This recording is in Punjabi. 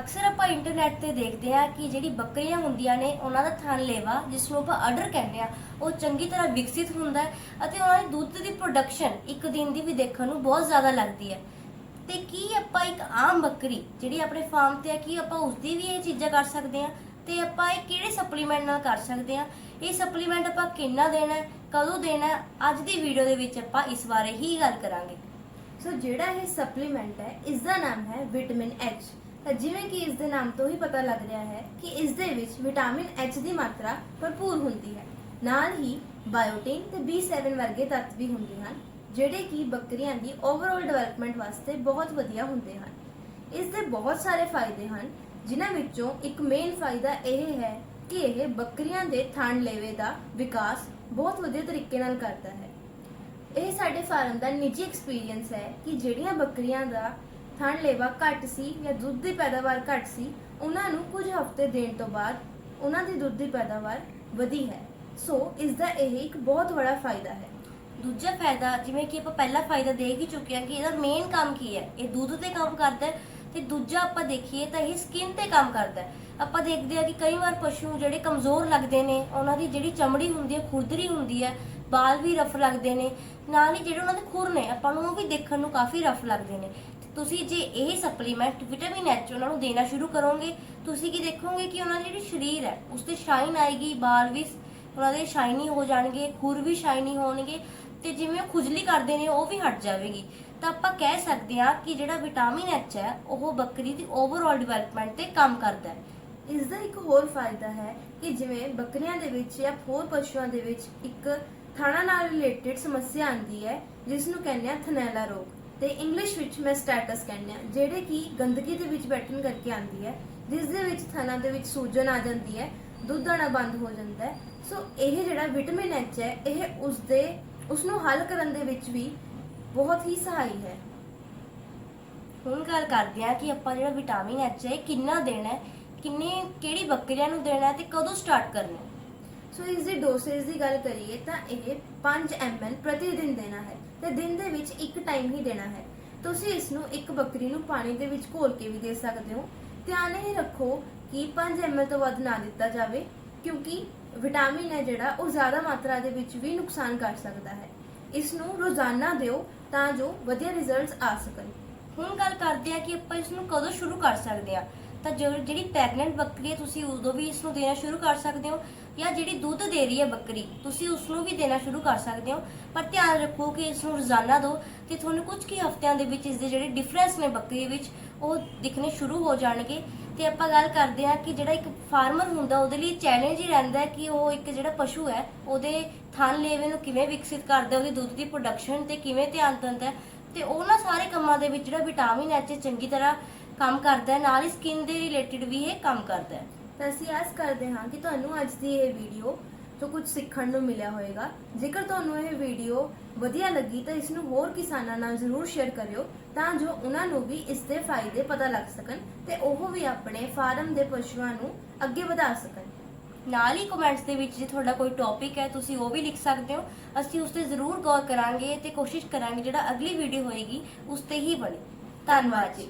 ਅਕਸਰ ਆਪਾਂ ਇੰਟਰਨੈਟ ਤੇ ਦੇਖਦੇ ਆ ਕਿ ਜਿਹੜੀ ਬੱਕਰੀਆਂ ਹੁੰਦੀਆਂ ਨੇ, ਉਹਨਾਂ ਦਾ ਥਣ ਲੇਵਾ ਜਿਸ ਨੂੰ ਆਪਾਂ ਅਡਰ ਕਹਿੰਦੇ ਆ ਉਹ ਚੰਗੀ ਤਰ੍ਹਾਂ ਵਿਕਸਿਤ ਹੁੰਦਾ ਹੈ ਅਤੇ ਉਹਨਾਂ ਦੀ ਦੁੱਧ ਦੀ ਪ੍ਰੋਡਕਸ਼ਨ ਇੱਕ ਦਿਨ ਦੀ ਵੀ ਦੇਖਣ ਨੂੰ ਬਹੁਤ ਜ਼ਿਆਦਾ ਲੱਗਦੀ ਹੈ। ਤੇ ਕੀ ਆਪਾਂ ਇੱਕ ਆਮ ਬੱਕਰੀ, ਜਿਹੜੀ ਆਪਣੇ ਫਾਰਮ ਤੇ ਆ ਕੀ ਆਪਾਂ ਉਸਦੀ ਵੀ ਇਹ ਚੀਜ਼ਾਂ ਕਰ ਸਕਦੇ ਆ ਤੇ ਆਪਾਂ ਇਹ ਕਿਹੜੇ ਸਪਲੀਮੈਂਟ ਨਾਲ ਕਰ ਸਕਦੇ ਆ ਇਹ ਸਪਲੀਮੈਂਟ ਆਪਾਂ ਕਿੰਨਾ ਦੇਣਾ ਹੈ? ਕਦੋਂ ਦੇਣਾ ਹੈ? ਅੱਜ ਦੀ ਵੀਡੀਓ ਦੇ ਵਿੱਚ ਆਪਾਂ ਇਸ ਬਾਰੇ ਹੀ ਗੱਲ ਕਰਾਂਗੇ। ਸੋ ਜਿਹੜਾ ਇਹ ਸਪਲੀਮੈਂਟ ਹੈ ਇਸ ਦਾ ਨਾਮ ਹੈ ਵਿਟਾਮਿਨ H ਜਿਵੇਂ ਕਿ ਇਸ ਦੇ ਨਾਮ ਤੋਂ ਹੀ ਪਤਾ ਲੱਗ ਰਿਹਾ ਹੈ ਕਿ ਇਸ ਦੇ ਵਿੱਚ ਵਿਟਾਮਿਨ H ਦੀ ਮਾਤਰਾ ਭਰਪੂਰ ਹੁੰਦੀ ਹੈ। ਨਾਲ ਹੀ ਬਾਇਓਟਿਨ ਤੇ B7 ਵਰਗੇ ਤੱਤ ਵੀ ਹੁੰਦੇ ਹਨ, ਜਿਹੜੇ ਕਿ ਬੱਕਰੀਆਂ ਦੀ ਓਵਰਆਲ ਡਿਵੈਲਪਮੈਂਟ ਵਾਸਤੇ ਬਹੁਤ ਵਧੀਆ ਹੁੰਦੇ ਹਨ। ਇਸ ਦੇ ਬਹੁਤ ਸਾਰੇ ਫਾਇਦੇ ਹਨ, ਜਿਨ੍ਹਾਂ ਵਿੱਚੋਂ ਇੱਕ ਮੇਨ ਫਾਇਦਾ ਇਹ ਹੈ ਕਿ ਇਹ ਬੱਕਰੀਆਂ ਦੇ ਥਣ ਲੇਵੇ ਦਾ ਵਿਕਾਸ ਬਹੁਤ ਵਧੀਆ ਤਰੀਕੇ ਨਾਲ ਕਰਦਾ ਹੈ। ਇਹ ਸਾਡੇ ਫਾਰਮ ਦਾ ਨਿੱਜੀ ਐਕਸਪੀਰੀਅੰਸ ਹੈ ਕਿ ਜਿਹੜੀਆਂ ਬੱਕਰੀਆਂ ਦਾ ਥਣ ਲੇਵਾ ਘੱਟ ਸੀ ਜਾਂ ਦੁੱਧ ਦੀ ਪੈਦਾਵਾਰ ਘੱਟ ਸੀ, ਉਹਨਾਂ ਨੂੰ ਕੁਝ ਹਫ਼ਤੇ ਦੇਣ ਤੋਂ ਬਾਅਦ ਉਹਨਾਂ ਦੀ ਦੁੱਧ ਦੀ ਪੈਦਾਵਾਰ ਵਧੀ ਹੈ। ਸੋ, ਇਸ ਦਾ ਇਹ ਇੱਕ ਬਹੁਤ ਵੱਡਾ ਫਾਇਦਾ ਹੈ। ਦੂਜਾ ਫਾਇਦਾ, ਜਿਵੇਂ ਕਿ ਆਪਾਂ ਪਹਿਲਾ ਫਾਇਦਾ ਦੇਖ ਹੀ ਚੁੱਕੇ ਹਾਂ ਕਿ ਇਹਦਾ ਮੇਨ ਕੰਮ ਕੀ ਹੈ? ਇਹ ਦੁੱਧ ਤੇ ਕੰਮ ਕਰਦਾ ਹੈ ਤੇ ਦੂਜਾ ਆਪਾਂ ਦੇਖੀਏ ਤਾਂ ਇਹ ਸਕਿਨ ਤੇ ਕੰਮ ਕਰਦਾ ਹੈ। ਆਪਾਂ ਦੇਖਦੇ ਹਾਂ ਕਿ ਕਈ ਵਾਰ ਪਸ਼ੂ ਜਿਹੜੇ ਕਮਜ਼ੋਰ ਲੱਗਦੇ ਨੇ, ਉਹਨਾਂ ਦੀ ਜਿਹੜੀ ਚਮੜੀ ਹੁੰਦੀ ਹੈ, ਖੁਰਦਰੀ ਹੁੰਦੀ ਹੈ, ਬਾਲ ਵੀ ਰਫ ਲੱਗਦੇ ਨੇ, ਨਾਲ ਹੀ ਜਿਹੜੇ ਉਹਨਾਂ ਦੇ ਖੁਰ ਨੇ, ਆਪਾਂ ਨੂੰ ਉਹ ਵੀ ਦੇਖਣ ਨੂੰ ਕਾਫੀ ਰਫ ਲੱਗਦੇ ਨੇ। ਤੁਸੀਂ ਜੇ ਇਹ ਸਪਲੀਮੈਂਟ ਵਿਟਾਮਿਨ ਐਚ ਉਹਨਾਂ ਨੂੰ ਦੇਣਾ ਸ਼ੁਰੂ ਕਰੋਗੇ, ਤੁਸੀਂ ਕੀ ਦੇਖੋਗੇ ਕਿ ਉਹਨਾਂ ਦੀ ਜਿਹੜੀ ਸਰੀਰ ਹੈ, ਉਸ ਤੇ ਸ਼ਾਈਨ ਆਏਗੀ ਬਾਲ ਵੀ ਉਹਨਾਂ ਦੇ ਸ਼ਾਈਨੀ ਹੋ ਜਾਣਗੇ, ਖੁਰ ਵੀ ਸ਼ਾਈਨੀ ਹੋਣਗੇ ਤੇ ਜਿਵੇਂ ਉਹ ਖੁਜਲੀ ਕਰਦੇ ਨੇ, ਉਹ ਵੀ ਹਟ ਜਾਵੇਗੀ। ਤਾਂ ਆਪਾਂ ਕਹਿ ਸਕਦੇ ਹਾਂ ਕਿ ਜਿਹੜਾ ਵਿਟਾਮਿਨ ਐਚ ਹੈ, ਉਹ ਬੱਕਰੀ ਦੀ ਓਵਰਆਲ ਡਿਵੈਲਪਮੈਂਟ ਤੇ ਕੰਮ ਕਰਦਾ ਹੈ। ਇਸ ਦਾ ਇੱਕ ਹੋਰ ਫਾਇਦਾ ਹੈ ਕਿ ਜਿਵੇਂ ਬੱਕਰੀਆਂ ਦੇ ਵਿੱਚ ਜਾਂ ਹੋਰ ਪਸ਼ੂਆਂ ਦੇ ਵਿੱਚ ਇੱਕ ਥਾਣਾ ਨਾਲ ਰਿਲੇਟਡ ਸਮੱਸਿਆ ਆਉਂਦੀ ਹੈ, ਜਿਸ ਨੂੰ ਕਹਿੰਦੇ ਆ ਥਨੈਲਾ ਰੋਗ। ਤੇ ਇੰਗਲਿਸ਼ ਵਿੱਚ ਮੈਂ ਸਟੈਟਸ ਕਹਿੰਦੇ ਆ ਜਿਹੜੇ ਕਿ ਗੰਦਗੀ ਦੇ ਵਿੱਚ ਬੈਠਣ ਕਰਕੇ ਆਉਂਦੀ ਹੈ, ਜਿਸ ਦੇ ਵਿੱਚ ਥਣਾ ਦੇ ਵਿੱਚ ਸੂਜਨ ਆ ਜਾਂਦੀ ਹੈ, ਦੁੱਧ ਆਣਾ ਬੰਦ ਹੋ ਜਾਂਦਾ ਹੈ। ਸੋ ਇਹ ਜਿਹੜਾ ਵਿਟਾਮਿਨ ਐਚ ਹੈ, ਇਹ ਉਸ ਦੇ ਉਸ ਨੂੰ ਹੱਲ ਕਰਨ ਦੇ ਵਿੱਚ ਵੀ ਬਹੁਤ ਹੀ ਸਹਾਈ ਹੈ। ਹੁਣ ਗੱਲ ਕਰਦੇ ਹਾਂ ਕਿ ਆਪਾਂ ਜਿਹੜਾ ਵਿਟਾਮਿਨ ਐਚ ਹੈ, ਇਹ ਕਿੰਨਾ ਦੇਣਾ ਹੈ, ਕਿੰਨੇ, ਕਿਹੜੀ ਬੱਕਰੀਆਂ ਨੂੰ ਦੇਣਾ ਹੈ ਤੇ ਕਦੋਂ ਸਟਾਰਟ ਕਰਨਾ ਹੈ। ਸੋ ਇਸ ਦੀ ਡੋਸੇਜ ਦੀ ਗੱਲ ਕਰੀਏ ਤਾਂ ਇਹ 5 ml ਪ੍ਰਤੀ ਦਿਨ ਦੇਣਾ ਹੈ ਤੇ ਦਿਨ ਦੇ ਵਿੱਚ ਇੱਕ ਟਾਈਮ ਹੀ ਦੇਣਾ ਹੈ। ਤੁਸੀਂ ਇਸ ਨੂੰ ਇੱਕ ਬੱਕਰੀ ਨੂੰ ਪਾਣੀ ਦੇ ਵਿੱਚ ਘੋਲ ਕੇ ਵੀ ਦੇ ਸਕਦੇ ਹੋ। ਧਿਆਨ ਇਹ ਰੱਖੋ ਕਿ 5 ml ਤੋਂ ਵੱਧ ਨਾ ਦਿੱਤਾ ਜਾਵੇ, ਕਿਉਂਕਿ ਵਿਟਾਮਿਨ ਹੈ ਜਿਹੜਾ, ਉਹ ਜ਼ਿਆਦਾ ਮਾਤਰਾ ਦੇ ਵਿੱਚ ਵੀ ਨੁਕਸਾਨ ਕਰ ਸਕਦਾ ਹੈ। ਇਸ ਨੂੰ ਰੋਜ਼ਾਨਾ ਦਿਓ ਤਾਂ ਜੋ ਵਧੀਆ ਰਿਜ਼ਲਟਸ ਆ ਸਕਣ। ਹੁਣ ਗੱਲ ਕਰਦੇ ਆ ਕਿ ਆਪਾਂ ਇਸ ਨੂੰ ਕਦੋਂ ਸ਼ੁਰੂ ਕਰ ਸਕਦੇ ਆ ਤਾਂ ਜੋ- ਜਿਹੜੀ ਪ੍ਰੈਗਨੈਂਟ ਬੱਕਰੀ ਹੈ, ਤੁਸੀਂ ਉਦੋਂ ਵੀ ਇਸ ਨੂੰ ਦੇਣਾ ਸ਼ੁਰੂ ਕਰ ਸਕਦੇ ਹੋ ਜਾਂ ਜਿਹੜੀ ਦੁੱਧ ਦੇ ਰਹੀ ਹੈ ਬੱਕਰੀ, ਤੁਸੀਂ ਉਸ ਨੂੰ ਵੀ ਦੇਣਾ ਸ਼ੁਰੂ ਕਰ ਸਕਦੇ ਹੋ। ਪਰ ਧਿਆਨ ਰੱਖੋ ਕਿ ਇਸ ਨੂੰ ਰੋਜ਼ਾਨਾ ਦਿਓ ਤੇ ਤੁਹਾਨੂੰ ਕੁਝ ਕੀ ਹਫ਼ਤਿਆਂ ਦੇ ਵਿੱਚ ਇਸ ਦੇ ਜਿਹੜੇ ਡਿਫਰੈਂਸ ਨੇ ਬੱਕਰੀ ਵਿੱਚ, ਉਹ ਦਿਖਣੇ ਸ਼ੁਰੂ ਹੋ ਜਾਣਗੇ। ਤੇ ਆਪਾਂ ਗੱਲ ਕਰਦੇ ਹਾਂ ਕਿ ਜਿਹੜਾ ਇੱਕ ਫਾਰਮਰ ਹੁੰਦਾ, ਉਹਦੇ ਲਈ ਚੈਲੰਜ ਹੀ ਰਹਿੰਦਾ ਹੈ ਕਿ ਉਹ ਇੱਕ ਜਿਹੜਾ ਪਸ਼ੂ ਹੈ, ਉਹਦੇ ਥਣ ਲੇਵੇ ਨੂੰ ਕਿਵੇਂ ਵਿਕਸਿਤ ਕਰਦਾ ਉਹਦੀ ਦੁੱਧ ਦੀ ਪ੍ਰੋਡਕਸ਼ਨ ਤੇ ਕਿਵੇਂ ਧਿਆਨ ਦਿੰਦਾ ਹੈ। ਤੇ ਉਹਨਾਂ ਸਾਰੇ ਕੰਮਾਂ ਦੇ ਵਿੱਚ ਜਿਹੜਾ ਵਿਟਾਮਿਨ ਐਚ ਚੰਗੀ ਤਰ੍ਹਾਂ ਕੰਮ ਕਰਦਾ ਹੈ, ਨਾਲ ਹੀ ਸਕਿਨ ਦੇ ਰਿਲੇਟਡ ਵੀ ਇਹ ਕੰਮ ਕਰਦਾ ਹੈ। ਤਾਂ ਅਸੀਂ ਆਸ ਕਰਦੇ ਹਾਂ ਕਿ ਤੁਹਾਨੂੰ ਅੱਜ ਦੀ ਇਹ ਵੀਡੀਓ ਤੋਂ ਕੁਝ ਸਿੱਖਣ ਨੂੰ ਮਿਲਿਆ ਹੋਵੇਗਾ। ਜੇਕਰ ਤੁਹਾਨੂੰ ਇਹ ਵੀਡੀਓ ਵਧੀਆ ਲੱਗੀ ਤਾਂ ਇਸ ਨੂੰ ਹੋਰ ਕਿਸਾਨਾਂ ਨਾਲ ਜ਼ਰੂਰ ਸ਼ੇਅਰ ਕਰਿਓ, ਤਾਂ ਜੋ ਉਹਨਾਂ ਨੂੰ ਵੀ ਇਸ ਦੇ ਫਾਇਦੇ ਪਤਾ ਲੱਗ ਸਕਣ ਤੇ ਉਹ ਵੀ ਆਪਣੇ ਫਾਰਮ ਦੇ ਪਸ਼ੂਆਂ ਨੂੰ ਅੱਗੇ ਵਧਾ ਸਕਣ। ਨਾਲ ਹੀ ਕਮੈਂਟਸ ਦੇ ਵਿੱਚ ਜੇ ਤੁਹਾਡਾ ਕੋਈ ਟੌਪਿਕ ਹੈ, ਤੁਸੀਂ ਉਹ ਵੀ ਲਿਖ ਸਕਦੇ ਹੋ। ਅਸੀਂ ਉਸ ਤੇ ਜ਼ਰੂਰ ਗੌਰ ਕਰਾਂਗੇ ਤੇ ਕੋਸ਼ਿਸ਼ ਕਰਾਂਗੇ ਜਿਹੜਾ ਅਗਲੀ ਵੀਡੀਓ ਹੋਏਗੀ, ਉਸ ਤੇ ਹੀ ਬਣੇ। ਧੰਨਵਾਦ ਜੀ।